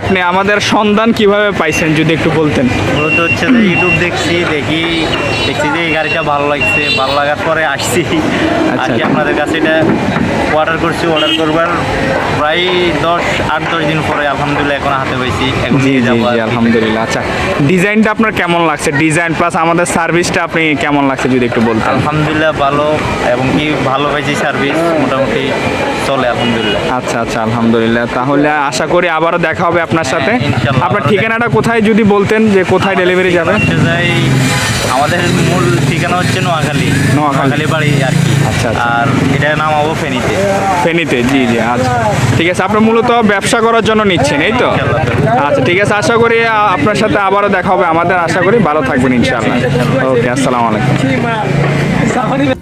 মানে আমাদের সন্ধান কীভাবে পাইছেন যদি একটু বলতেন মূলত হচ্ছে যে ইউটিউব দেখছি দেখি দেখছি যে এই গাড়িটা ভালো লাগছে ভালো লাগার পরে আসছি আচ্ছা। আসি আপনাদের কাছে এটা অর্ডার করছি অর্ডার করবার প্রায় দশ আট দশ দিন পরে আলহামদুলিল্লাহ এখন হাতে পাইছি। এখন জি জি জি আলহামদুলিল্লাহ। আচ্ছা ডিজাইনটা আপনার কেমন লাগছে? ডিজাইন প্লাস আমাদের সার্ভিসটা আপনি কেমন লাগছে যদি একটু বলতেন? আলহামদুলিল্লাহ ভালো এবং কি ভালো পাইছি সার্ভিস মোটামুটি চলে আলহামদুলিল্লাহ। আচ্ছা আচ্ছা আলহামদুলিল্লাহ। তাহলে আশা করি আবারও দেখা হবে আপনার সাথে। হ্যাঁ, আপনার ঠিকানাটা কোথায় যদি বলতেন যে কোথায় ডেলিভারি যাবে? যাই আমাদের মূল ঠিকানা হচ্ছে নোয়াখালী। নোয়াখালী। বাড়ি আর কি। আচ্ছা, আর এটার নাম হব ফেনীতে। ফেনীতে জি জি আচ্ছা। ঠিক আছে আপনার মূলত ব্যবসা করার জন্য নিচ্ছেন এই তো? আচ্ছা ঠিক আছে আশা করি আপনার সাথে আবারও দেখা হবে। আমাদের আশা করি ভালো থাকবেন ইনশাআল্লাহ। ওকে আসসালামু আলাইকুম।